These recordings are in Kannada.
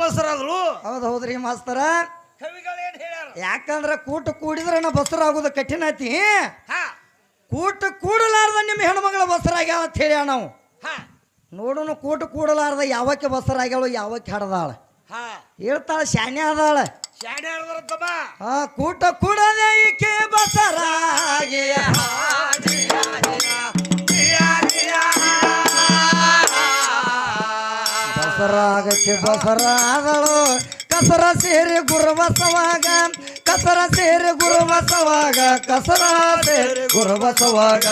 ಬಸರಾದ್ರು? ಹೌದು ಹೌದ್ರಿ ಮಾಸ್ತರ. ಹೇಳ್ಯಾರ? ಯಾಕಂದ್ರ ಕೂಟ ಕೂಡಿದ್ರೆ ನಾ ಬಸರಾಗೋದು ಕಠಿಣ ಐತಿ. ಹಾ. ಕೂಟ ಕೂಡಲಾರ್ದ ನಿಮ್ಮ ಹೆಣ್ಮಗಳ ಬಸರಾಗ್ಯಾವ ಅಂತ ಹೇಳ್ಯಾವ ನಾವು. ಹಾ. ನೋಡೋಣ ಕೂಟ ಕೂಡಲಾರ್ದ ಯಾವಕ್ಕೆ ಬಸರಾಗ್ಯಾಳು ಯಾವಕ್ಕೆ ಹಡದಾಳ. ಹಾ. ಹೇಳ್ತಾಳ ಶಾನ್ಯ ಅದಾಳ ಶಾಣೆ ಆ ಕೂಟ ಕೂಡದೇ ಈಕೆ ಬಸರಾಗಿಯ ಬಸರಾಗಕ್ಕೆ ಬಸರಾದಳು ಕಸರ ಸೇರಿ ಗುರು ಬಸವಾಗ ಕಸರ ಸೇರಿ ಗುರು ಬಸವಾಗ ಕಸರ ಸೇರಿ ಗುರು ಬಸವಾಗ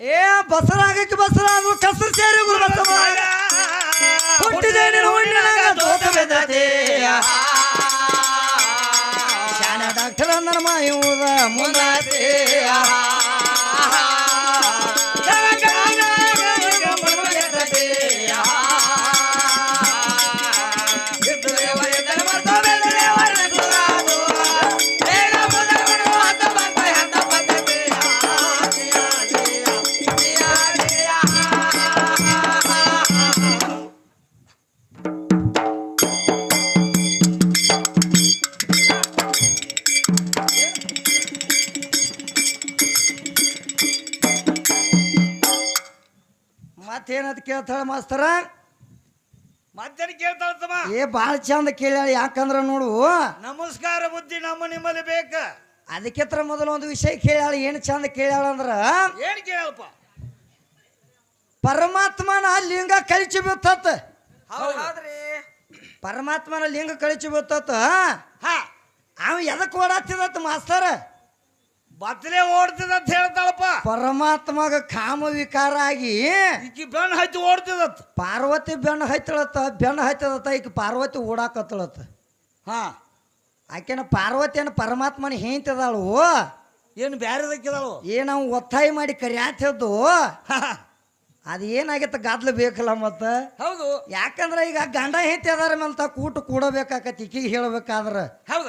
ಏ ಬಸರಾಗಕ್ಕೆ ಬಸರಾಗು ಕಸರ ಸೇರಿ ಗುರು ನನ್ನ ಆ. ಕೇಳ್ತಾಳ ಮಾಸ್ತರ? ಮಧ್ಯಾಹ್ನ ಕೇಳ್ತಾಳ ತಮ್ಮ ಏ ಬಾಳ ಚಂದ ಕೇಳ್ಯಾಳ ಯಾಕಂದ್ರ ನೋಡು. ನಮಸ್ಕಾರ ಬುದ್ಧಿ ನಮ್ಮ ನಿಮ್ಮಲ್ಲಿ ಬೇಕ. ಅದಕ್ಕೆತ್ರ ಮೊದಲು ಒಂದು ವಿಷಯ ಕೇಳ್ಯಾಳ ಏನು ಚಂದ ಕೇಳ್ಯಾಳ ಅಂದ್ರ ಏನ್ ಕೇಳಪ್ಪ? ಪರಮಾತ್ಮನ ಲಿಂಗ ಕಳಿಸಿ ಬಿತ್ತತ್ತ ಹೌದ್ರಿ. ಪರಮಾತ್ಮನ ಲಿಂಗ ಕಳಿಸಿ ಬಿತ್ತತ್ತ ಹಾ. ಅವ ಎದಕ್ಕೆ ಓಡಾತಿದತ್ತ ಮಾಸ್ತರ? ಬತ್ತಲೆ ಓಡ್ತದ ಅಂತ ಹೇಳ್ತಾಳಪ್ಪ. ಪರಮಾತ್ಮಗ ಕಾಮ ವಿಕಾರ ಆಗಿ ಈಕಿ ಬೆನ್ ಹಚ್ಚಿ ಓಡ್ತಿದತ್ ಪಾರ್ವತಿ ಬೆಣ್ಣ ಹಚ್ಚಳತ್ತ ಬೆಣ್ಣ ಹಚ್ಚದತ್ತ ಈಗ ಪಾರ್ವತಿ ಓಡಾಕತ್ತಳತ್ತ. ಹಾ. ಆಕೆನ ಪಾರ್ವತಿಯನ್ನ ಪರಮಾತ್ಮನ ಹೇಂತದಾಳು ಏನು ಬ್ಯಾರದಕ್ಕಿದಾಳು ಏ ಒತ್ತಾಯಿ ಒತ್ತಾಯ ಮಾಡಿ ಕರಿಯಾತಿದ್ದು ಅದು ಏನಾಗೈತೆ ಗದ್ಲ ಬೇಕಲ್ಲ ಮತ್ತೆ? ಹೌದು. ಯಾಕಂದ್ರೆ ಈಗ ಗಂಡ ಹೆಂಡತಿ ಅದಾರ ಅಂತ ಕೂಟ ಕೂಡಬೇಕಾಕತಿ ಈಕಿಗೆ ಹೇಳ್ಬೇಕಾದ್ರೆ. ಹೌದ.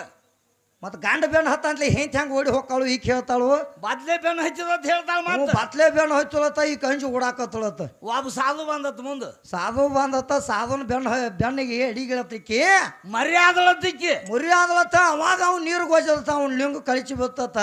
ಮತ್ತ ಗಂಡ ಬೆಣ್ಣ ಹತ್ತಂತ್ಲಿ ಹೆಂಚ್ ಹೆಂಗ್ ಓಡಿ ಹೋಗ್ತಾಳು ಈಗ ಹೇಳ್ತಾಳು? ಬದ್ಲೆ ಬೆನ್ನು ಹಚ್ಚಿದ ಅಂತ ಹೇಳ್ತಾಳ ಮತ್ತೆ. ಬತ್ಲೆ ಬೆಣ್ಣ ಹಚ್ಚಲತ್ತ ಈ ಕಂಜು ಓಡಾಕತ್ತಳತ್ತ ಒಬ್ಬ ಸಾಧು ಬಂದತ್ ಮುಂದ. ಸಾಧು ಬಂದತ್ತ ಸಾಧುನ ಬೆಣ್ಣ ಬೆಣ್ಣಿಗೆ ಅಡಿಗಿಳತ್ತಿಕ್ಕಿ ಮರ್ಯಾದಳತ್ತಿಕ್ಕಿ ಅವಾಗ ಅವ್ನು ನೀರು ಗೋಜದತ್ತ ಅವ್ನ ಲಿಂಗ ಕಳಿಸಿ ಬತ್ತತ್ತ.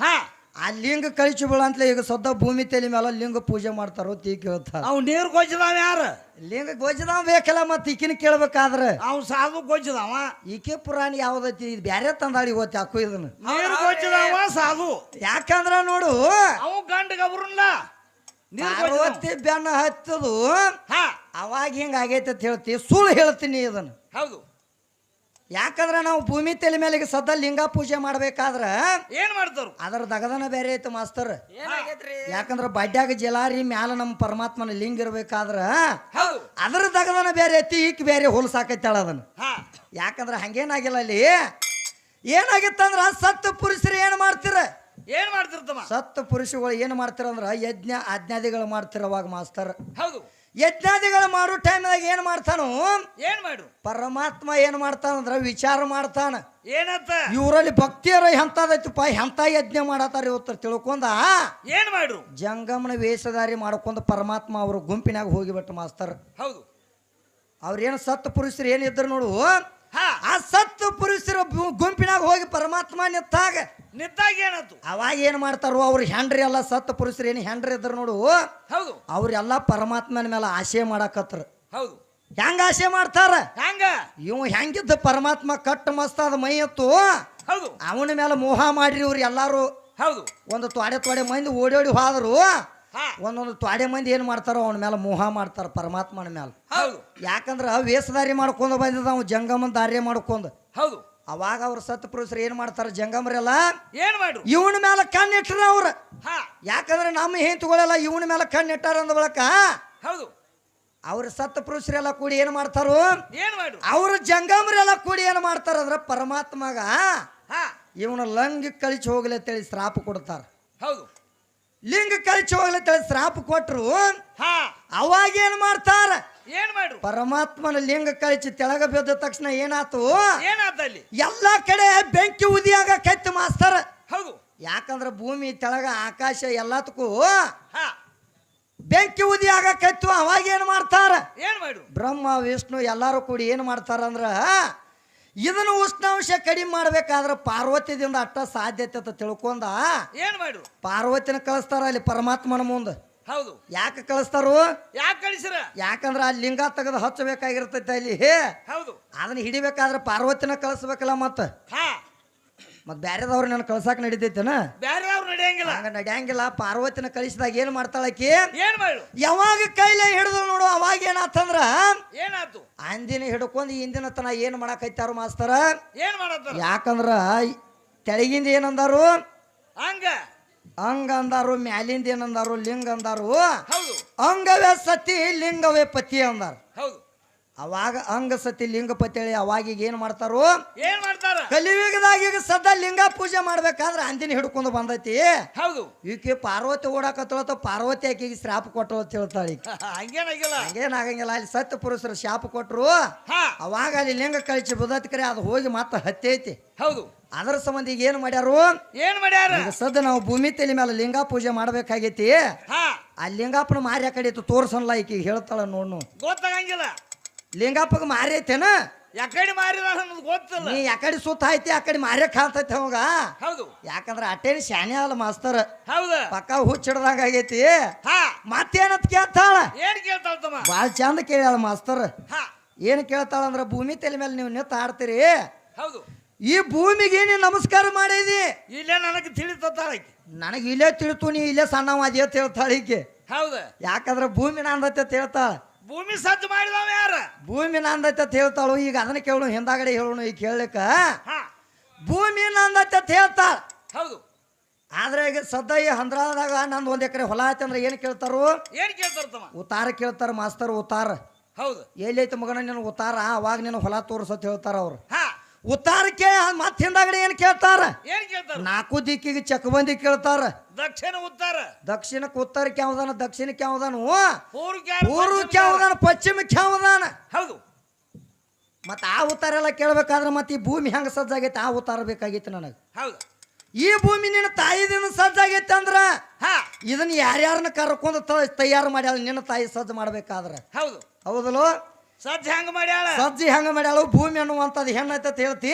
ಹಾ. ಆ ಲಿಂಗ ಕಳಿಸಿ ಬೀಳಂತ್ಲೆ ಈಗ ಸದ್ದ ಭೂಮಿ ತಲೆ ಮೇಲೆ ಲಿಂಗ ಪೂಜೆ ಮಾಡ್ತಾರೋ ತೀ ಕೇಳ್ತಾರ. ಅವ್ ನೀರು ಗೊಜ್ಜದಾವ ಯಾರ? ಲಿಂಗ ಗೊಜ್ಜಿದಾವ ಬೇಕಲ್ಲ ಮತ್ತೆ ಈಕಿನ ಕೇಳ್ಬೇಕಾದ್ರೆ. ಅವ್ ಸಾಧು ಗೊಜ್ಜದಾವ ಈಕೆ ಪುರಾಣಿ ಯಾವ್ದೈತಿ? ಇದು ಬ್ಯಾರೆ ತಂದಾಳಿ ಇವತ್ತು ಯಾಕೋ ಇದನ್ನ. ನೀರು ಗೊಜ್ಜಿದಾವ ಸಾಧು? ಯಾಕಂದ್ರ ನೋಡು. ಅವ್ ಗಂಡ ಗಬ್ರಲ್ಲ. ನೀರು ಪಾರ್ವತಿ ಬೆನ್ನ ಹತ್ತದು. ಅವಾಗ ಹಿಂಗ ಆಗೈತೆ ಅಂತ ಹೇಳ್ತಿ. ಸುಳ್ಳು ಹೇಳ್ತೀನಿ ಇದನ್ನ. ಹೌದು. ಯಾಕಂದ್ರ ನಾವು ಭೂಮಿ ತಲೆ ಮೇಲೆ ಸದ್ದ ಲಿಂಗ ಪೂಜೆ ಮಾಡ್ಬೇಕಾದ್ರೆ ಏನ್ ಮಾಡ್ತಾರ ಅದರ ದಗದನ ಬೇರೆ ಐತೆ ಮಾಸ್ತರ್. ಯಾಕಂದ್ರೆ ಬಡ್ಯಾಗ ಜಲಾರಿ ಮ್ಯಾಲ ನಮ್ಮ ಪರಮಾತ್ಮನ ಲಿಂಗ ಇರ್ಬೇಕಾದ್ರ ಅದ್ರ ದಗದನ ಬೇರೆ ಐತಿ ಈಕ್ ಬೇರೆ ಹೊಲಸಾಕೈತಾಳ ಅದನ್ನ. ಯಾಕಂದ್ರೆ ಯಾಕಂದ್ರ ಹಂಗೇನಾಗಿಲ್ಲ ಅಲ್ಲಿ. ಏನಾಗಿತ್ತಂದ್ರ ಸತ್ತು ಪುರುಷರು ಏನ್ ಮಾಡ್ತೀರ? ಏನ್ ಮಾಡ್ತಿರ್ತಮ್ಮ ಸತ್ತು ಪುರುಷಗಳು ಏನ್ ಮಾಡ್ತಿರಂದ್ರ ಯಜ್ಞ ಆಜ್ಞಾದಿಗಳು ಮಾಡ್ತಿರವಾಗ ಮಾಸ್ತರ್. ಹೌದು. ಯಜ್ಞಾದಿಗಳು ಮಾಡೋ ಟೈಮ್ದಾಗ ಏನು ಮಾಡ್ತಾನು? ಏನು ಮಾಡು ಪರಮಾತ್ಮ ಏನು ಮಾಡ್ತಾನಂದ್ರ ವಿಚಾರ ಮಾಡ್ತಾನ. ಏನತ್ತ ಇವರಲ್ಲಿ ಭಕ್ತಿಯರ ಎಂತದೈತಪ್ಪ ಎಂತ ಯಜ್ಞ ಮಾಡತ್ತಾರ ಇವತ್ತು ತಿಳ್ಕೊಂಡ? ಏನು ಮಾಡ್ರು? ಜಂಗಮನ ವೇಷಧಾರಿ ಮಾಡ್ಕೊಂಡು ಪರಮಾತ್ಮ ಅವರು ಗುಂಪಿನಾಗ ಹೋಗಿಬಿಟ್ಟು ಮಾಸ್ತರ್. ಹೌದು. ಅವ್ರೇನು ಸತ್ತು ಪುರುಷರು ಏನಿದ್ರು ನೋಡು? ಹಾ. ಆ ಸತ್ತು ಪುರುಷರ ಗುಂಪಿನಾಗ ಹೋಗಿ ಪರಮಾತ್ಮ ನಿಂತಾಗ ಏನಾಯ್ತು ಅವಾಗ ಏನ್ ಮಾಡ್ತಾರೋ ಅವ್ರು ಹೆಂಡ್ರಿ ಎಲ್ಲ ಸತ್ತ ಪುರುಷರು ಏನು ಹೆಂಡ್ರಿ ಇದ್ರು ನೋಡು. ಹೌದು. ಅವ್ರೆಲ್ಲ ಪರಮಾತ್ಮನ ಮೇಲೆ ಆಶೆ ಮಾಡಾಕತ್ರ. ಹೌದು. ಹೆಂಗ ಆಸೆ ಮಾಡ್ತಾರ? ಹೆಂಗ? ಇವ್ ಹೆಂಗಿದ್ದ ಪರಮಾತ್ಮ ಕಟ್ಟು ಮಸ್ತಾದ ಮೈ ಎತ್ತು. ಹೌದು. ಅವನ ಮೇಲೆ ಮೋಹ ಮಾಡ್ರಿ ಇವ್ರು ಎಲ್ಲಾರು. ಹೌದು. ಒಂದು ತ್ವಾಡೆ ತ್ವಾಡೆ ಮಂದಿ ಓಡಿ ಓಡಿ ಹೋದ್ರು ಒಂದೊಂದು ತ್ವಾಡೆ ಮಂದಿ ಏನ್ ಮಾಡ್ತಾರೋ ಅವನ ಮೇಲೆ ಮೋಹ ಮಾಡ್ತಾರ ಪರಮಾತ್ಮನ ಮೇಲೆ. ಹೌದು. ಯಾಕಂದ್ರ ವೇಷಧಾರಿ ಮಾಡ್ಕೊಂಡು ಬಂದಿದ್ದ ಅವ ಜಂಗಮನ್ ದಾರಿ ಮಾಡ್ಕೊಂಡು. ಹೌದು. ಅವಾಗ ಅವ್ರ ಸತ್ ಪುರುಷರು ಏನ್ ಮಾಡ್ತಾರ ಜಂಗಮರೆಲ್ಲ? ಏನ್ ಮಾಡ್ರು? ಇವನ ಮೇಲೆ ಕಣ್ಣಿಟ್ರ ಅವ್ರ. ಹಾ. ಯಾಕಂದ್ರೆ ನಮ್ಮ ಹೆಂತುಗಳೆಲ್ಲ ಇವನ ಮೇಲೆ ಕಣ್ಣಿಟ್ಟಾರ ಅಂದ ಬಳಕ ಹೌದು. ಅವ್ರ ಸತ್ ಪುರುಷರೆಲ್ಲ ಕೂಡಿ ಏನ್ ಮಾಡ್ತಾರೋ? ಏನ್ ಮಾಡ್ರು? ಅವ್ರ ಜಂಗಮರೆಲ್ಲ ಕೂಡಿ ಏನ್ ಮಾಡ್ತಾರ ಅಂದ್ರ ಪರಮಾತ್ಮಗ ಹಾ. ಇವನ ಲಂಗ ಕಳಿಸಿ ಹೋಗ್ಲಿ ಅಂತೇಳಿ ಶ್ರಾಪ ಕೊಡ್ತಾರ. ಹೌದು. ಲಿಂಗ ಕಳಿಸಿ ಹೋಗ್ಲಿ ಅಂತೇಳಿ ಶ್ರಾಪ ಕೊಟ್ರು. ಹಾ. ಅವಾಗ ಏನ್ ಮಾಡ್ತಾರ? ಏನ್ ಮಾಡ್ರು? ಪರಮಾತ್ಮನ ಲಿಂಗ ಕಳಿಸಿ ತೆಳಗ ಬಿದ್ದ ತಕ್ಷಣ ಏನಾತು? ಏನಾತ ಅಲ್ಲಿ? ಎಲ್ಲಾ ಕಡೆ ಬೆಂಕಿ ಉದಿಯಾಗ ಕೈತು ಮಾಸ್ತರ. ಹೌದು. ಯಾಕಂದ್ರ ಭೂಮಿ ತೆಳಗ ಆಕಾಶ ಎಲ್ಲದಕ್ಕೂ ಹಾ. ಬೆಂಕಿ ಉದಿಯಾಗ ಕೈತು ಅವಾಗ ಏನ್ ಮಾಡ್ತಾರ? ಏನ್ ಮಾಡು ಬ್ರಹ್ಮ ವಿಷ್ಣು ಎಲ್ಲಾರು ಕೂಡಿ ಏನು ಮಾಡ್ತಾರಂದ್ರ ಇದನ್ನು ಉಷ್ಣಾಂಶ ಕಡಿಮೆ ಮಾಡ್ಬೇಕಾದ್ರೆ ಪಾರ್ವತಿದಿಂದ ಅಟ್ಟ ಸಾಧ್ಯತೆ ಅಂತ ತಿಳ್ಕೊಂಡ ಏನ್ ಮಾಡ್ರು? ಪಾರ್ವತಿನ ಕಳಿಸ್ತಾರ ಅಲ್ಲಿ ಪರಮಾತ್ಮನ ಮುಂದೆ. ಹೌದು. ಯಾಕೆ ಕಳಿಸ್ತಾರು? ಯಾಕೆ ಕಳಿಸಿರ? ಯಾಕಂದ್ರ ಆ ಲಿಂಗ ತೆಗೆದು ಹಚ್ಚಬೇಕಾಗಿರ್ತೈತೆ ಅಲ್ಲಿ ಹೌದು. ಅದನ್ನ ಹಿಡಿಬೇಕಾದ್ರೆ ಪಾರ್ವತಿನ ಕಳಿಸ್ಬೇಕಲ್ಲ ಮತ್ತ? ಹಾ. ಮತ್ ಬ್ಯಾರೆದವ್ರು ನಾನು ಕಳ್ಸಾಕ್ ನಡಿತೈತೇನ? ಬ್ಯಾರೆ ಅವ್ರು ನಡೆಯಂಗಿಲ್ಲ. ಹಂಗ ನಡೆಯಂಗಿಲ್ಲ. ಪಾರ್ವತಿನ ಕಳಿಸಿದಾಗ ಏನ್ ಮಾಡ್ತಾಳಕಿ ಏನ್ ಮಾಡ್ರು ಯಾವಾಗ ಕೈಲೇ ಹಿಡಿದು ನೋಡು ಅವಾಗ ಏನಾತಂದ್ರ? ಏನಾತು? ಅಂದಿನ ಹಿಡ್ಕೊಂಡು ಹಿಂದಿನ ತನ ಏನ್ ಮಾಡಕೈತಾರು ಮಾಸ್ತರ? ಏನ್ ಮಾಡತ್ತ ಯಾಕಂದ್ರ ತೆಳಗಿಂದ ಏನಂದಾರು? ಹಂಗ. ಅಂಗ ಅಂದಾರು ಮ್ಯಾಲಿಂದ ಏನಂದಾರು ಲಿಂಗ ಅಂದಾರು. ಹೌದು. ಅಂಗವೇ ಸತಿ ಲಿಂಗವೇ ಪತಿ ಅಂದಾರ. ಹೌದು. ಅವಾಗ ಅಂಗ ಸತಿ ಲಿಂಗ ಪತಿ ಹೇಳಿ ಅವಾಗ ಈಗ ಏನ್ ಮಾಡ್ತಾರೋ? ಏನ್ ಮಾಡ್ತಾರ? ಕಲಿಯುಗದಾಗ ಈಗ ಸದಾ ಲಿಂಗ ಪೂಜೆ ಮಾಡ್ಬೇಕಾದ್ರೆ ಅಂದಿನ ಹಿಡ್ಕೊಂಡು ಬಂದೈತಿ. ಹೌದು. ಈಕೆ ಪಾರ್ವತಿ ಓಡಾಕತ್ತಳತ್ತ ಪಾರ್ವತಿ ಆಕೆಗೆ ಶ್ರಾಪ ಕೊಟ್ಟಳು ಅಂತ ಹೇಳ್ತಾಳೆ. ಹಂಗೇನಾಗಿಲ್ಲ. ಹಂಗೇನಾಗಂಗಿಲ್ಲ. ಅಲ್ಲಿ ಸತ್ಯ ಪುರುಷರು ಶಾಪ ಕೊಟ್ಟರು ಅವಾಗ ಅಲ್ಲಿ ಲಿಂಗ ಕಳಿಸಿ ಬದತ್ಕರೆ ಅದು ಹೋಗಿ ಮತ್ತೆ ಹತ್ತೈತಿ ಹೌದು. ಅದರ ಸಂಬಂಧ ಈಗ ಏನು ಮಾಡ್ಯಾರು? ಏನ್ ಮಾಡ್ಯಾರ? ಸದ್ದ ನಾವು ಭೂಮಿ ತಲೆ ಮೇಲೆ ಲಿಂಗ ಪೂಜೆ ಮಾಡ್ಬೇಕಾಗೈತಿ. ಆ ಲಿಂಗಾಪನ ಮಾರ್ಯಾ ಕಡೆ ತೋರ್ಸನ್ಲ ಈಕಿ ಹೇಳ್ತಾಳ ನೋಡ್ನು. ಗೊತ್ತಾಗಂಗಿಲ್ಲ. ಲಿಂಗಪ್ಪಗ ಮಾರಿ ಐತೇನ ಯಾಕಡೆ ಮಾರಿದ ಅನ್ನೋದು ಗೊತ್ತಿಲ್ಲ. ನೀ ಯಾಕಡೆ ಸುತ್ತ ಐತಿ ಆ ಕಡೆ ಮಾರೇ ಕಾಣ್ತೈತಿ ಅವಾಗ? ಹೌದು. ಯಾಕಂದ್ರೆ ಅಟೇನ್ ಶಾನೆ ಅಲ್ಲ ಮಾಸ್ತರ್. ಹೌದು. ಪಕ್ಕ ಹುಚ್ಚಿಡ್ದಂಗ ಆಗೈತಿ. ಹಾ. ಮತ್ತೇನತ್ ಕೇಳ್ತಾಳ? ಏನ್ ಕೇಳ್ತಾಳ ತಮ್ಮ? ಭಾಳ ಚಂದ ಕೇಳ್ಯಾಳ ಮಾಸ್ತರ್. ಹಾ. ಏನು ಕೇಳ್ತಾಳ ಅಂದ್ರ ಭೂಮಿ ತಲೆ ಮೇಲೆ ನೀವು ನಿಂತು ಆಡ್ತೀರಿ ಹೌದು. ಈ ಭೂಮಿಗೆ ನೀ ನಮಸ್ಕಾರ ಮಾಡಿದಿ. ಇಲ್ಲೇ ನನಗೆ ತಿಳಿತಾಳ ನನಗೆ ಇಲ್ಲೇ ತಿಳಿತು ನೀ ಇಲ್ಲೇ ಸಣ್ಣವಾದಿ ಅಂತ ಹೇಳ್ತಾಳ ಈಕೆ. ಹೌದು. ಯಾಕಂದ್ರ ಭೂಮಿ ನಂದೈತೆ ಅಂತ ಹೇಳ್ತಾಳ. ಭೂಮಿ ಸಜ್ಜು ಮಾಡಿದವ ಯಾರ? ಭೂಮಿ ನಂದೈತೆ ಅಂತ ಹೇಳ್ತಾಳು. ಈಗ ಅದನ್ನ ಕೇಳು ಹಿಂದಾಗಡೆ ಹೇಳೋಣ ಈಗ ಕೇಳಲಿಕ್ಕ? ಹಾ. ಭೂಮಿ ನಂದೈತೆ ಅಂತ ಹೇಳ್ತಾಳ. ಹೌದು. ಆದ್ರೆ ಈಗ ಸದ್ದ ಈ ಹಂದ್ರಾದಾಗ ನಂದು ಒಂದ್ ಎಕರೆ ಹೊಲ ಐತೆ ಅಂದ್ರೆ ಏನು ಕೇಳ್ತಾರು? ಏನ್ ಕೇಳ್ತಾರ ತಮ್ಮ? ಉತ್ತಾರ ಕೇಳ್ತಾರ ಮಾಸ್ತರ್ ಉತ್ತಾರ. ಹೌದು. ಎಲ್ಲೈತೆ ಮಗನ ನಿನ್ನ ಉತ್ತಾರ? ಅವಾಗ ನಿನ್ನ ಹೊಲ ತೋರ್ಸತ್ ಹೇಳ್ತಾರ ಅವ್ರು. ಹಾ. ಉತ್ತಾರ ಕೇಳ ಮತ್ತೆ ಹಿಂದಾಗಡೆ ಏನು ಕೇಳ್ತಾರ? ಏನ್ ಕೇಳ್ತಾರ? ನಾಲ್ಕು ದಿಕ್ಕಿಗೆ ಚಕಬಂದಿ ಕೇಳ್ತಾರ. ದಕ್ಷಿಣ ಉತ್ತರ. ದಕ್ಷಿಣಕ್ಕೆ ಉತ್ತರಕ್ಕೆ ಯಾವ್ದಾನ ದಕ್ಷಿಣಕ್ಕೆ ಯಾವ್ದಾನು ಪೂರ್ವಕ್ಕೆ? ಯಾವ್ದಾನ ಪಶ್ಚಿಮಕ್ಕೆ ಯಾವ್ದಾನ ಹೌದು. ಮತ್ತೆ ಆ ಉತ್ತರ ಎಲ್ಲ ಕೇಳ್ಬೇಕಾದ್ರೆ ಮತ್ತೆ ಈ ಭೂಮಿ ಹೆಂಗೆ ಸಜ್ಜಾಗೈತೆ ಆ ಉತ್ತರ ಬೇಕಾಗಿತ್ತು ನನಗೆ. ಹೌದು. ಈ ಭೂಮಿ ನಿನ್ನ ತಾಯಿದಿನ ಸಜ್ಜಾಗೈತೆ ಅಂದ್ರ ಇದನ್ನ ಯಾರ್ಯಾರನ್ನ ಕರ್ಕೊಂಡು ತಯಾರು ಮಾಡ್ಯಾಳ ನಿನ್ನ ತಾಯಿ ಸಜ್ಜು ಮಾಡ್ಬೇಕಾದ್ರೆ? ಹೌದು. ಹೌದಲ್ಲೋ? ಸಜ್ಜ ಹೆಂಗ ಮಾಡ್ಯಾಳ? ಸಜ್ಜಿ ಹೆಂಗ ಮಾಡ್ಯಾಳು ಭೂಮಿ ಅನ್ನುವಂಥದ್ದು ಹೆಣ್ಣೈತೆ ಅಂತ ಹೇಳ್ತಿ?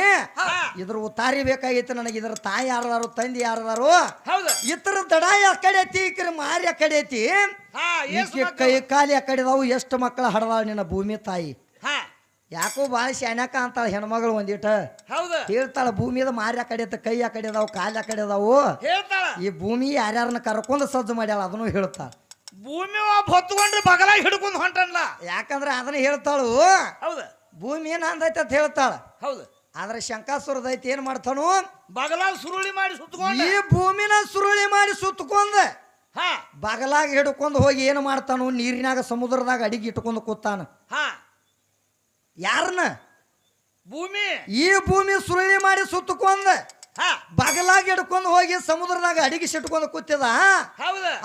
ಇದ್ರ ಉತ್ತಾರಿ ಬೇಕಾಗಿತ್ತು ನನಗೆ ಇದ್ರ ತಾಯಿ ಯಾರದಾರು ತಂದಿ ಯಾರದಾರು? ಹೌದು. ಇತರ ದಡ ಆ ಕಡೆ ಐತಿ ಈಕರ ಮಾರಿ ಆ ಕಡೆ ಐತಿ? ಈಕೆ ಕೈ ಕಾಲಿ ಆ ಕಡೆದಾವು ಎಷ್ಟು ಮಕ್ಕಳ ಹಡದಾಳ ನಿನ್ನ ಭೂಮಿ ತಾಯಿ? ಯಾಕೋ ಭಾಳ ಶಾನ್ಯಾಕ ಅಂತಾಳ ಹೆಣ್ಮಗಳು ಒಂದಿಟ. ಹೇಳ್ತಾಳ ಭೂಮಿದ ಮಾರಿ ಆ ಕಡೆ ಕೈ ಆ ಕಡೆ ಅದಾವು ಕಾಲಿ ಆ ಕಡೆ ಅದಾವು. ಈ ಭೂಮಿ ಯಾರ್ಯಾರನ್ನ ಕರ್ಕೊಂಡು ಸಜ್ಜು ಮಾಡ್ಯಾಳ ಅದನ್ನು ಹೇಳ್ತಾಳ. ಭೂಮಿ ಹೊತ್ಕೊಂಡ್ರೆ ಬಗಲಾಗ ಹಿಡ್ಕೊಂಡು ಹೊಂಟನ್ಲ ಯಾಕಂದ್ರೆ ಅದನ್ನ ಹೇಳ್ತಾಳು. ಹೌದು. ಭೂಮಿ ಏನ್ ಅಂದೈತೆ ಅಂತ ಹೇಳ್ತಾಳ. ಹೌದು. ಆದ್ರೆ ಶಂಕಾಸುರದ ಐತಿ ಏನ್ ಮಾಡ್ತಾನು? ಬಗಲಾಗ ಸುರುಳಿ ಮಾಡಿ ಸುತ್ತಕೊಂಡ ಈ ಭೂಮಿನ ಸುರುಳಿ ಮಾಡಿ ಸುತ್ತಕೊಂಡ ಹಾ. ಬಗಲಾಗ ಹಿಡ್ಕೊಂಡು ಹೋಗಿ ಏನು ಮಾಡ್ತಾನು? ನೀರಿನಾಗ ಸಮುದ್ರದಾಗ ಅಡಿಗೆ ಇಟ್ಕೊಂಡು ಕೂತಾನ. ಹಾ. ಯಾರನ್ನ ಭೂಮಿ. ಈ ಭೂಮಿ ಸುರುಳಿ ಮಾಡಿ ಸುತ್ತಕೊಂಡ ಬಗಲಾಗ ಹಿಡ್ಕೊಂಡು ಹೋಗಿ ಸಮುದ್ರದಾಗ ಅಡಿಗೆ ಸಿಟ್ಕೊಂಡು ಕೂತಿದ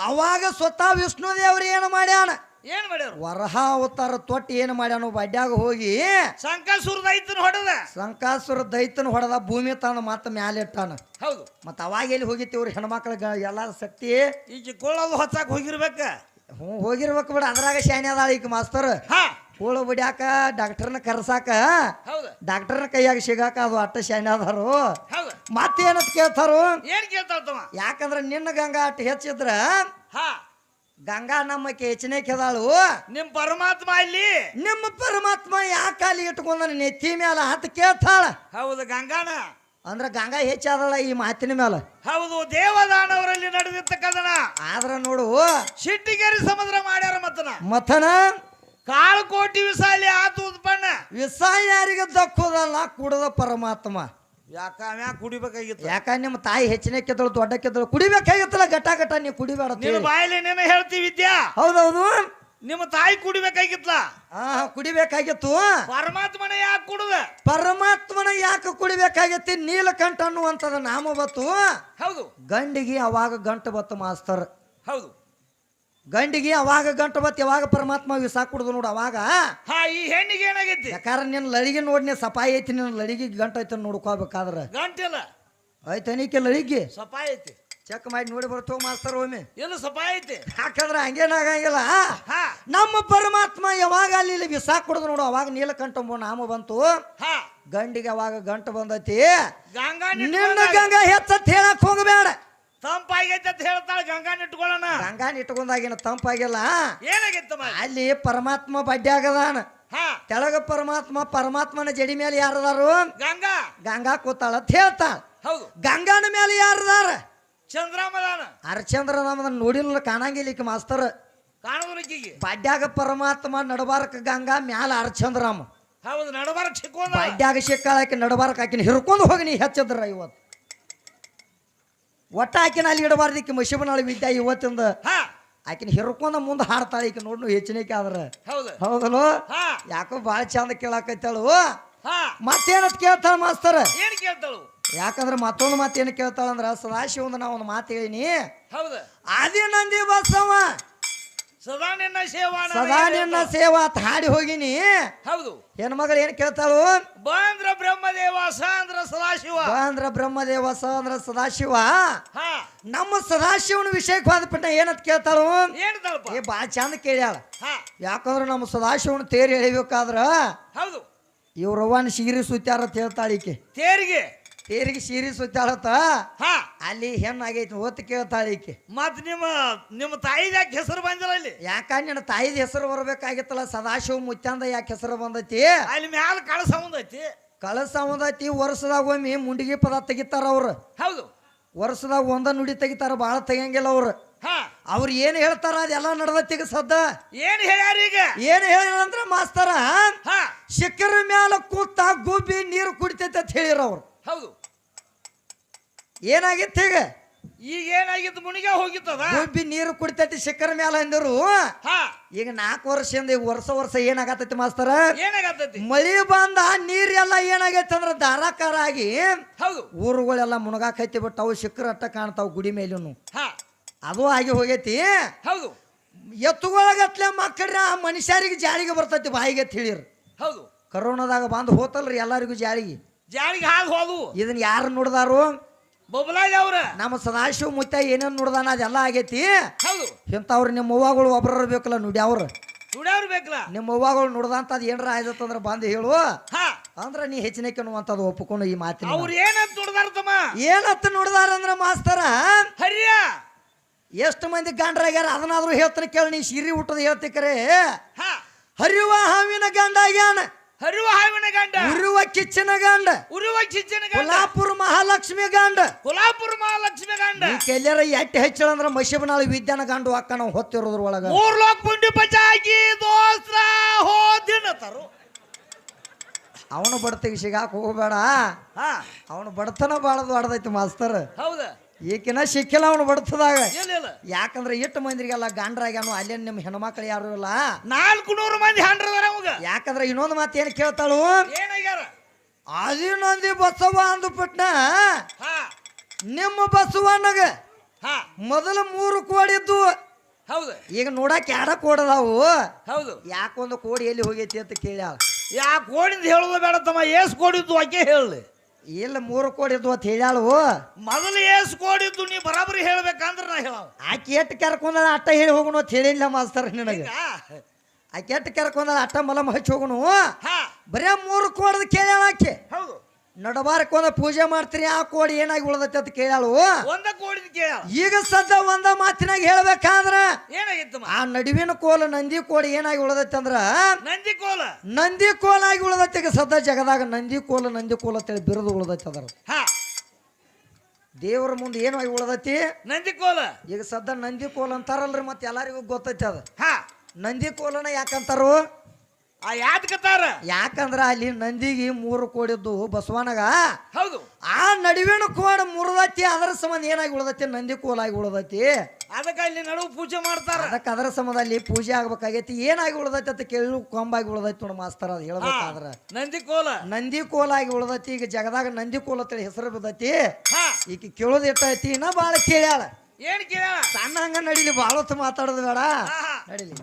ಅವಾಗ ಸ್ವತಃ ವಿಷ್ಣು ದೇವ್ರು ಏನು ಮಾಡ್ಯಾನ? ಏನ್ ಮಾಡ್ಯಾರ ವರಹ ಅವತಾರ ತೊಟ್ಟು ಏನ್ ಮಾಡ್ಯಾನು? ಬಡ್ಯಾಗ ಹೋಗಿ ಶಂಕಾಸುರ ದೈತನ ಹೊಡೆದ. ಸಂಕಾಸುರ ದೈತನ ಹೊಡೆದ ಭೂಮಿ ತಾನು ಮತ್ತೆ ಮ್ಯಾಲೆ ಇಟ್ಟಾನ. ಹೌದು. ಮತ್ತೆ ಅವಾಗ ಎಲ್ಲಿ ಹೋಗಿತ್ತು ಇವ್ರ ಹೆಣ್ಮಕ್ಳ ಎಲ್ಲ ಶಕ್ತಿ? ಈಗ ಕೊಳ್ಳೋದು ಹೊಚ್ಚಾಕ ಹೋಗಿರ್ಬೇಕ. ಹ್ಞೂ ಹೋಗಿರ್ಬೇಕು ಬಿಡ. ಅದ್ರಾಗ ಶಾನೆ ಅದಾಳ ಈಗ ಮಾಸ್ತರ್ ಹಾ ಕೂಳು ಬಿಡ್ಯಾಕ ಡಾಕ್ಟರ್ನ ಕರ್ಸಾಕ ಡಾಕ್ಟರ್ನ ಕೈಯಾಗ ಸಿಗಾಕ ಅದು ಅಟ್ಟ ಶೈನಾದರು ಅದಾರು ಮತ್ತೇನಂತ ಕೇಳ್ತಾರು? ಏನ್ ಯಾಕಂದ್ರ ನಿನ್ನ ಗಂಗಾ ಅಟ್ಟ ಹೆಚ್ಚಿದ್ರ ಹಾ. ಗಂಗಾ ನಮ್ಮಕ್ಕೆ ಹೆಚ್ಚಿನ ಕೆದಾಳು ನಿಮ್ ಪರಮಾತ್ಮ ಇಲ್ಲಿ. ನಿಮ್ಮ ಪರಮಾತ್ಮ ಯಾಕೆ ಅಲ್ಲಿ ಇಟ್ಕೊಂಡ ನೆತ್ತಿ ಮ್ಯಾಲ ಹತ್ ಕೇಳ್ತಾಳ. ಹೌದು ಗಂಗಾನ. ಅಂದ್ರ ಗಂಗಾ ಹೆಚ್ಚಾದಳ ಈ ಮಾತಿನ ಮ್ಯಾಲ. ಹೌದು ದೇವದಾನವರಲ್ಲಿ ನಡೆದಿರ್ತಕ್ಕದನ ಆದ್ರ ನೋಡು ಶಿಟ್ಟಿಗೇರಿ ಸಮುದ್ರ ಮಾಡ್ಯಾರ ಮತ್ತನ. ಮಥನ ಕಾಳು ಕೋಟಿ ವಿಸಾಲಿ ಆತು ಉತ್ಪನ್ನ ವಿಷ ಯಾರಿಗೆ ದಕ್ಕೋದಲ್ಲ ಕುಡದ ಪರಮಾತ್ಮ. ಯಾಕ ಮ್ಯಾಗ ಕುಡಿಬೇಕಾಗಿತ್ತು? ಯಾಕ ನಿಮ್ಮ ತಾಯಿ ಹೆಚ್ಚಿನ ಕೆದ್ದಳು ದೊಡ್ಡ ಕೆದ್ದಳು ಕುಡಿಬೇಕಾಗಿತ್ತಲ್ಲ ಘಟ ಘಟ ನೀವು ಕುಡಿಬೇಡ ನೀವು ನಿನ್ನ. ಬಾಯಲ್ಲಿ ನೀನು ಹೇಳ್ತಿ ವಿದ್ಯಾ? ಹೌದೌದು. ನಿಮ್ಮ ತಾಯಿ ಕುಡಿಬೇಕಾಗಿತ್ತಲ್ಲ? ಹಾ ಕುಡಿಬೇಕಾಗಿತ್ತು. ಪರಮಾತ್ಮನ ಯಾಕೆ ಕುಡುದ? ಪರಮಾತ್ಮನ ಯಾಕೆ ಕುಡಿಬೇಕಾಗೈತಿ ನೀಲಕಂಠ ಅನ್ನುವಂಥದ್ದು ನಾಮ ಬತ್ತು. ಹೌದು. ಗಂಡಿಗೆ ಅವಾಗ ಗಂಟು ಬತ್ತು ಮಾಸ್ತರ್. ಹೌದು. ಗಂಡಿಗೆ ಅವಾಗ ಗಂಟು ಬತ್ ಯಾವಾಗ ಪರಮಾತ್ಮ ವಿಸ ಕುಡ್ದು ನೋಡು ಅವಾಗ. ಹಾ ಈ ಹೆಣ್ಣಿಗೆ ಏನಾಗೈತಿ? ಯಾಕಾರ ನಿನ್ನ ಲಡಿಗೆ ನೋಡಿ ನೀ ಸಪಾಯಿ ಐತಿ ನಿನ್ನ ಲಳಿಗೆ ಗಂಟು ಐತಿ ನೋಡ್ಕೋಬೇಕಾದ್ರ. ಗಂಟಿಲ್ಲ ಐತೆ ನೀಕೆ ಲಡಿಗೆ? ಸಪಾಯಿ ಐತಿ. ಚೆಕ್ ಮಾಡಿ ನೋಡಿ ಬರ್ತೋ ಮಾಸ್ತರ್ ಒಮ್ಮೆ. ಏನು ಸಪಾಯಿ ಐತಿ? ಯಾಕಂದ್ರೆ ಹಂಗೇನಾಗಂಗಿಲ್ಲ ಹಾ. ನಮ್ಮ ಪರಮಾತ್ಮ ಯಾವಾಗ ಅಲ್ಲಿ ಇಲ್ಲಿ ವಿಸ ಕುಡ್ದು ನೋಡು ಅವಾಗ ನೀಲಕಂಠ ನಾಮ ಬಂತು. ಹಾ. ಗಂಡಿಗೆ ಅವಾಗ ಗಂಟು ಬಂದೈತಿ. ಗಂಗಾ ನಿನ್ನ ಗಂಗಾ ಹೆಚ್ಚತ್ ಹೇಳಕ್ ಹೋಗಬೇಡ. ತಂಪಾಗೈತಿ ಅಂತ ಹೇಳ್ತಾಳೆ ಗಂಗಾನ ಇಟ್ಕೊಳ್ಳೋಣ. ಗಂಗಾನ ಇಟ್ಕೊಂಡಾಗಿನ ತಂಪಾಗಿಲ್ಲ. ಏನಾಗಿತ್ತು ಅಲ್ಲಿ ಪರಮಾತ್ಮ ಬಡ್ಡಿ ಆಗದಾನ. ತೆಳಗ ಪರಮಾತ್ಮ ಪರಮಾತ್ಮನ ಜಡಿ ಮೇಲೆ ಯಾರದಾರು? ಗಂಗಾ. ಗಂಗಾ ಕೂತಾಳ ಅಂತ ಹೇಳ್ತಾಳ. ಹೌದು. ಗಂಗಾನ ಮೇಲೆ ಯಾರದಾರ? ಚಂದ್ರಮದಾನ ಹರಚಂದ್ರ ನಮ್ಮದ ನೋಡಿಲ್ಲ ಕಾಣಂಗಿಲ್ಲ ಈಗ ಮಾಸ್ತರ್. ಕಾಣುವುದಕ್ಕಿಗೆ ಬಡ್ಡ್ಯಾಗ ಪರಮಾತ್ಮ ನಡಬಾರಕ ಗಂಗಾ ಮ್ಯಾಲ ಹರಚಂದ್ರಾಮ ಹೌದು ನಡಬಾರಕ್ ಚಿಕ್ಕೋದ ಬಡ್ಡ್ಯಾಗ ಸಿಕ್ಕಾಳಾಕಿ ನಡಬಾರಕ ಆಕಿನ ಹಿರ್ಕೊಂಡು ಹೋಗಿ ನೀ ಹೆಚ್ಚದ್ರ ಇವತ್ತು. ಒಟ್ಟ ಆಕಿನ ಅಲ್ಲಿ ಇಡಬಾರ್ದು. ಈಕಿ ಮಶಿಬನಾಳ ವಿದ್ಯಾ ಇವತ್ತಿಂದ. ಆಕಿನ ಹಿರ್ಕೊಂಡ ಮುಂದೆ ಹಾಡ್ತಾಳೆ. ಈಕೆ ನೋಡ್ನು ಹೆಚ್ಚಿನಕ್ಕೆ ಆದ್ರೆ. ಹೌದು. ಹೌದಲ್ಲೋ? ಹಾ. ಯಾಕೋ ಭಾಳ ಚಂದ ಕೇಳಾಕೈತಾಳು ಮತ್ತೇನತ್ ಕೇಳ್ತಾಳ ಮಾಸ್ತರ? ಏನ್ ಕೇಳ್ತಾಳು? ಯಾಕಂದ್ರೆ ಮತ್ತೊಂದು ಮಾತೇನು ಏನು ಕೇಳ್ತಾಳಂದ್ರ ಸದಾಶಿವಂದ ನಾ ಒಂದು ಮಾತು ಹೇಳಿನಿ. ಹೌದು. ಆದಿ ನಂದಿ ಬಸವ. ಸದಾ ನಿನ್ನ ಸೇವಾ ಸದಾ ನಿನ್ನ ಸೇವಾ ಅಂತ ಹಾಡಿ ಹೋಗಿನಿ. ಹೌದು. ಹೆಣ್ಮಗಳು ಏನು ಕೇಳ್ತಾಳು? ಬಂದ್ರ ಬ್ರಹ್ಮದೇವ ಸ ಅಂದ್ರ ಸದಾಶಿವ. ಬಾಂದ್ರ ಬ್ರಹ್ಮದೇವ ಸ ಅಂದ್ರ ಸದಾಶಿವ ನಮ್ಮ ಸದಾಶಿವನ ವಿಷಯಕ್ಕೆ ಹೋದ್ಬಿಟ್ಟ ಏನಂತ ಕೇಳ್ತಾಳು? ಏ ಭಾಳ ಚಂದ ಕೇಳ್ಯಾಳ. ಯಾಕಂದ್ರ ಯಾಕಂದ್ರೆ ನಮ್ಮ ಸದಾಶಿವನ ತೇರಿ ಎಳಿಬೇಕಾದ್ರ ಹೌದು. ಇವ್ರವ್ವನ ಶಿಗಿರಿ ಸುತ್ತಾರ ಅಂತ ಹೇಳ್ತಾಳಿಕೆ ತೇರಿಗೆ? ತೇರಿಗೆ ಸೀರೆ ಸುತ್ತಾಳತ್ತ ಹಾ. ಅಲ್ಲಿ ಹೆಣ್ಣಾಗೈತಿ ಹೊತ್ತು ಕೇಳ್ತಾಳ ಈಕೆ. ಮತ್ ನಿಮ್ಮ ನಿಮ್ಮ ತಾಯಿದ ಯಾಕೆ ಹೆಸರು ಬಂದಿಲ್ಲ ಅಲ್ಲಿ ಯಾಕ ನಿನ್ನ ತಾಯಿದ ಹೆಸರು ಬರ್ಬೇಕಾಗಿತ್ತಲ್ಲ ಸದಾಶಿವ ಮುಚ್ಚಂದ ಯಾಕೆ ಹೆಸರು ಬಂದೈತಿ? ಅಲ್ಲಿ ಮ್ಯಾಲ ಕಳಸ ಬಂದೈತಿ ಕಳಸ ಒಂದೈತಿ ವರ್ಷದಾಗ ಒಮ್ಮೆ ಮುಂಡಿಗೆ ಪದ ತೆಗಿತಾರ ಅವ್ರು. ಹೌದು. ವರ್ಷದಾಗ ಒಂದ ನುಡಿ ತೆಗಿತಾರ ಭಾಳ ತೆಗಿಯಂಗಿಲ್ಲ ಅವ್ರು. ಹಾ. ಅವ್ರು ಏನು ಹೇಳ್ತಾರ ಅದೆಲ್ಲ ನಡ್ದೈತಿ ಈಗ ಸದ್ದ? ಏನ್ ಹೇಳ್ಯಾರ ಈಗ? ಏನು ಹೇಳಿರಂದ್ರ ಮಾಸ್ತರ ಹಾ. ಶಿಖರ ಮ್ಯಾಲ ಕೂತ ಗುಬ್ಬಿ ನೀರು ಕುಡಿತೈತೆ ಅಂತ ಹೇಳಿರ ಅವ್ರು. ಹೌದು. ಏನಾಗಿತ್ತು ಈಗ ಈಗ ಏನಾಗಿತ್ತು ಮುನಿಗೆ ಹೋಗಿತ್ತದ? ಗುಬ್ಬಿ ನೀರು ಕುಡಿತೈತಿ ಶಿಖರ ಮ್ಯಾಲ ಅಂದರು. ಹಾ. ಈಗ ನಾಲ್ಕು ವರ್ಷದಿಂದ ಈಗ ವರ್ಷ ವರ್ಷ ಏನಾಗತ್ತೈತಿ ಮಾಸ್ತರ? ಏನಾಗತ್ತೈತಿ? ಮಳಿ ಬಂದ ನೀರೆಲ್ಲ ಏನಾಗೈತಿ ಅಂದ್ರೆ ಧಾರಾಕಾರ ಆಗಿ ಹೌದು. ಊರುಗಳೆಲ್ಲ ಮುಣಗಾಕೈತಿ ಬಿಟ್ಟು ಅವು ಶಿಖರ ಅಟ್ಟ ಕಾಣ್ತಾವ ಗುಡಿ ಮೇಲೂನು. ಹಾ. ಅದು ಆಗಿ ಹೋಗೈತಿ. ಹೌದು. ಎತ್ತುಗೊಳಗತ್ಲೆ ಮಕ್ಕಳ್ರಿ ಆ ಮನುಷ್ಯರಿಗೆ ಜಾರಿಗೆ ಬರ್ತೈತಿ ಬಾಯಿಗೆ ತಿಳಿರ್ ಹೌದು. ಕರೋನಾದಾಗ ಬಂದು ಹೋತಲ್ರಿ ಎಲ್ಲರಿಗೂ ಜಾರಿಗೆ. ಜಾರಿಗೆ ಹಾಗೆ ಹೋದು ಇದನ್ನ ಯಾರು ನೋಡ್ದಾರು? ನಮ್ಮ ಸದಾಶಿವ ಮುತ್ತ ಏನೇನು ನೋಡ್ದಾನ ಅದೆಲ್ಲ ಆಗೈತಿ? ಹೌದು. ಇಂಥವ್ರು ನಿಮ್ಮ ಅವ್ವಗಳು ಒಬ್ಬರ ಬೇಕಲ್ಲ ನುಡ್ಯಾವ್ರು ದುಡ್ಯಾವ್ರು ಬೇಕಲ್ಲ. ನಿಮ್ಮ ಅವ್ವಗಳು ಅದ್ ಏನರ ಆಯ್ತಂದ್ರೆ ಬಂದು ಹೇಳು. ಹಾ. ಅಂದ್ರೆ ನೀ ಹೆಚ್ಚಿನ ಅನ್ನುವಂಥದ್ದು ಒಪ್ಕೊಂಡು ಈ ಮಾತಿನ. ಅವ್ರ ಏನಂತ ದುಡ್ದಾರ ತಮ್ಮ ಏನತ್ತ ನೋಡ್ದಾರಂದ್ರ ಮಾಸ್ತರ? ಹರಿಯ. ಎಷ್ಟು ಮಂದಿ ಗಂಡ್ರಾಗ್ಯಾರ ಅದನ್ನಾದ್ರೂ ಹೇಳ್ತಾರೆ ಕೇಳಿ ನೀ ಸಿರಿ ಹುಟ್ಟದ ಹೇಳ್ತಿಕರೆ ಹಾ. ಹರಿಯುವ ಹಾವಿನ ಗಂಡ ಆಗ್ಯಾನ. ಹರಿವ ಹಾವಿನ ಗಂಡ. ಉರುವ ಕಿಚ್ಚನ ಗಂಡ. ಉರುವ ಕಿಚ್ಚನ ಗಂಡ. ಕೊಲ್ಲಾಪುರ ಮಹಾಲಕ್ಷ್ಮಿ ಗಂಡ. ಕೊಲ್ಲಾಪುರ ಮಹಾಲಕ್ಷ್ಮಿ ಗಂಡ. ಈ ಕೆಲ್ಲರ ಎಟ್ಟಿ ಹೆಚ್ಚಳಂದ್ರ ಮಶಿಬನಾಳ ವಿದ್ಯಾನ ಗಂಡು ಅಕ್ಕ ನಾವು ಹೊತ್ತಿರೋದ್ರೊಳಗ ಮೂರ್ ಲೋಕ ಪುಂಡಿ ಪಚಾಗಿ ದೋಸ್ತ್ರ ಹೋದಿನ ತರು. ಅವನು ಬಡತಿಗೆ ಸಿಗಾಕ ಹೋಗಬೇಡ. ಅವನು ಬಡತನ ಬಾಳದು ದೊಡ್ಡದೈತಿ ಮಾಸ್ತರ್. ಹೌದ. ಈಕಿನ ಸಿಕ್ಕಿಲ್ಲ ಅವನು ಬಡ್ತದಾಗ. ಯಾಕಂದ್ರೆ ಎಷ್ಟು ಮಂದಿರಿಗೆಲ್ಲ ಗಾಂಡ್ರಾಗ್ಯಾನು ಅಲ್ಲೇನು ನಿಮ್ಮ ಹೆಣ್ಮಕ್ಳು ಯಾರು ಇಲ್ಲ? ನಾಲ್ಕು ನೂರು ಮಂದಿ ಹಂಡ್ರದಾರ ಅವಾಗ. ಯಾಕಂದ್ರೆ ಇನ್ನೊಂದು ಮಾತು ಏನು ಕೇಳ್ತಾಳು? ಅದಿನೊಂದಿ ಬಸವ ಅಂದ್ಬಿಟ್ನ ಹಾ. ನಿಮ್ಮ ಬಸವಣ್ಣಗ ಹಾ. ಮೊದಲು ಮೂರು ಕೋಡಿದ್ದು ಹೌದು. ಈಗ ನೋಡಕ್ ಯಾರ ಕೋಡದಾವು ಹೌದು. ಯಾಕೊಂದು ಕೋಡಿ ಎಲ್ಲಿ ಹೋಗೈತಿ ಅಂತ ಕೇಳ್ಯಾಳ. ಯಾ ಕೋಡಿಂದ ಹೇಳೋದು ಬೇಡ ತಮ್ಮ ಏಸ್ ಕೋಡಿದ್ದು ಆಕೆ ಹೇಳಿ ಇಲ್ಲ ಮೂರು ಕೋಟಿ ಅಂತ ಹೇಳ್ಯಾಳು ಮೊದಲು ಏಸ್ ಕೋಡಿದ್ದು ನೀ ಬರಾಬರಿ ಹೇಳ್ಬೇಕಂದ್ರ ನಾ ಹೇಳ. ಆಕೆ ಎಟ್ಟು ಕರ್ಕೊಂಡ ಅಟ್ಟ ಹೇಳಿ ಹೋಗೋಣ ಅಂತ ಹೇಳಿಲ್ಲ ಮಾಸ್ತರ್ ನಿನಗೆ. ಆಕೆ ಎಟ್ಟು ಕರ್ಕೊಂಡ ಅಟ್ಟ ಮಲಮ ಹಚ್ಚಿ ಹೋಗೋಣ. ಹಾ. ಬರೇ ಮೂರು ಕೋಡದ ಕೇಳ್ಯಾಳ ಆಕೆ. ಹೌದು. ನಡಬಾರಕ್ ಒಂದು ಪೂಜೆ ಮಾಡ್ತೀರಿ ಆ ಕೋಡಿ ಏನಾಗಿ ಉಳಿದೈತೆ ಅಂತ ಕೇಳ್ಯಾಳು ಒಂದ ಕೋಡಿದ್ ಕೇಳ ಈಗ ಸದ್ದ ಒಂದ ಮಾತಿನಾಗ ಏನಾಗಿತ್ತಮ್ಮ ಆ ನಡುವಿನ ಕೋಲ ನಂದಿ ಕೋಲ ಏನಾಗಿ ಉಳದತ್ತೆ ಅಂದ್ರ ನಂದಿ ಕೋಲ. ನಂದಿ ಕೋಲ ಆಗಿ ಉಳದತ್ತೆ ಈಗ ಸದ್ದ ಜಗದಾಗ ನಂದಿ ಕೋಲ ನಂದಿ ಕೋಲ ಅಂತೇಳಿ ಬಿರುದು ಉಳದತ್ತೆ ಅದರ ಹಾ. ದೇವರ ಮುಂದೆ ಏನು ಆಗಿ ಉಳ್ದೈತಿ? ನಂದಿ ಕೋಲ. ಈಗ ಸದ್ದ ನಂದಿ ಕೋಲ ಅಂತಾರಲ್ರಿ ಮತ್ತೆ ಎಲ್ಲರಿಗೂ ಗೊತ್ತೈತಿ ಅದ. ಹಾ. ನಂದಿ ಕೋಲನ ಯಾಕಂತಾರು? ಆ ಯಾಕಂದ್ರ ಅಲ್ಲಿ ನಂದಿಗೆ ಮೂರು ಕೋಡಿದ್ದು ಬಸವನಗ ಹೌದು. ಆ ನಡುವಿನ ಕೋಡ ಮುರದತಿ ಅದರ ಸಂಬಂಧ ಏನಾಗಿ ಉಳದತಿ? ನಂದಿ ಕೋಲಾಗಿ ಉಳದತಿ. ಅದಕ್ಕೆ ಇಲ್ಲಿ ನಡುವು ಪೂಜೆ ಮಾಡ್ತಾರ. ಅದಕ್ಕೆ ಅದರ ಸಂಬಂಧ ಅಲ್ಲಿ ಪೂಜೆ ಆಗ್ಬೇಕಾಗೈತಿ. ಏನಾಗಿ ಉಳದತಿ ಅಂತ ಕೇಳಿ ಕೊಂಬಾಗಿ ಉಳದೈತಿ ನೋಡಿ ಮಾಸ್ತರ ಅದು ಹೇಳ್ಬೇಕಾದ್ರ. ನಂದಿ ಕೋಲ. ನಂದಿ ಕೋಲಾಗಿ ಉಳದತಿ ಈಗ ಜಗದಾಗ ನಂದಿ ಕೋಲ ಅಂತೇಳಿ ಹೆಸರು ಬಿದ್ದೈತಿ. ಈಗ ಕೇಳೋದು ಇಟ್ಟೈತಿ ಇನ್ನ ಭಾಳ ಕೇಳ್ಯಾಳ. ಏನ್ ಕೇಳ ಸಣ್ಣ ಹಂಗ ನಡಿಲಿ ಬಾಳ ಹೊತ್ತು ಮಾತಾಡೋದು ಬೇಡ. ನಡಿಲಿ.